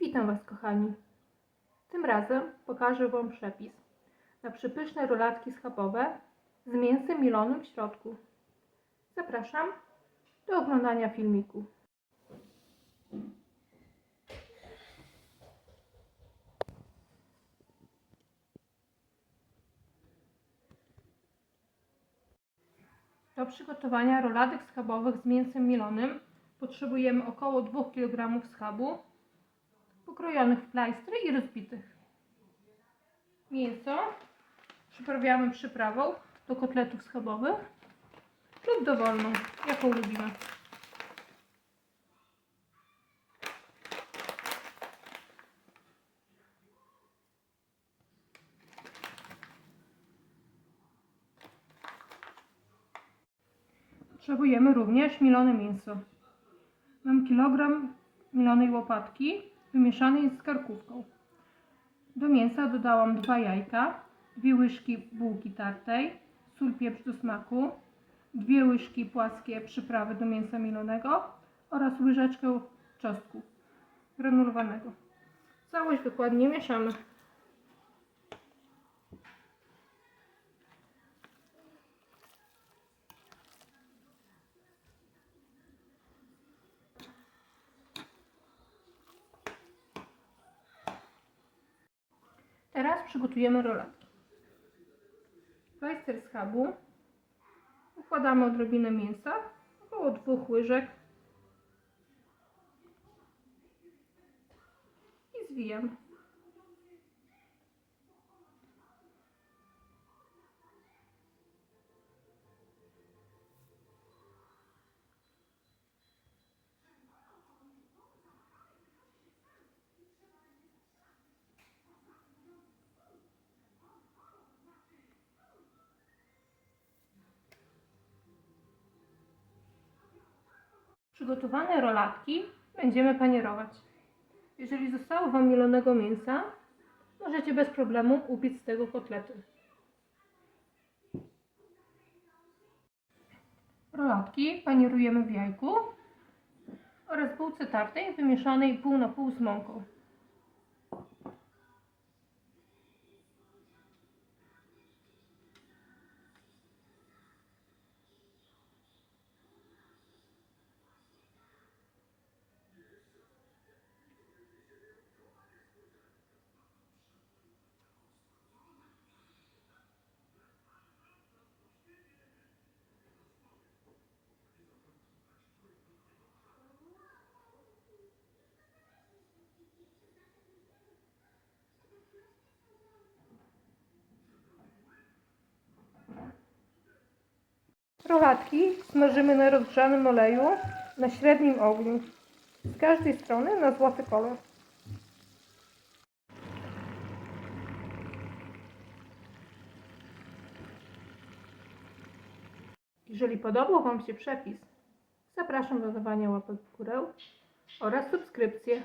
Witam Was kochani. Tym razem pokażę Wam przepis na przepyszne rolatki schabowe z mięsem milonym w środku. Zapraszam do oglądania filmiku. Do przygotowania rolatek schabowych z mięsem milonym potrzebujemy około 2 kg schabu pokrojonych w plajstry i rozbitych. Mięso przyprawiamy przyprawą do kotletów schabowych lub dowolną, jaką lubimy. Potrzebujemy również milone mięso. Mam kilogram milonej łopatki wymieszanej z karkówką. Do mięsa dodałam dwa jajka, dwie łyżki bułki tartej, sól, pieprz do smaku, dwie łyżki płaskie przyprawy do mięsa milonego oraz łyżeczkę czosnku granulowanego. Całość dokładnie mieszamy. Przygotujemy rolatki. Plajster schabu. Układamy odrobinę mięsa, około dwóch łyżek. I zwijamy. Przygotowane rolatki będziemy panierować. Jeżeli zostało Wam mielonego mięsa, możecie bez problemu upiec z tego kotlety. Rolatki panierujemy w jajku oraz bułce tartej wymieszanej pół na pół z mąką. Rolatki smażymy na rozgrzanym oleju na średnim ogniu. Z każdej strony na złoty kolor. Jeżeli podobał Wam się przepis, zapraszam do dawania łapek w górę oraz subskrypcję.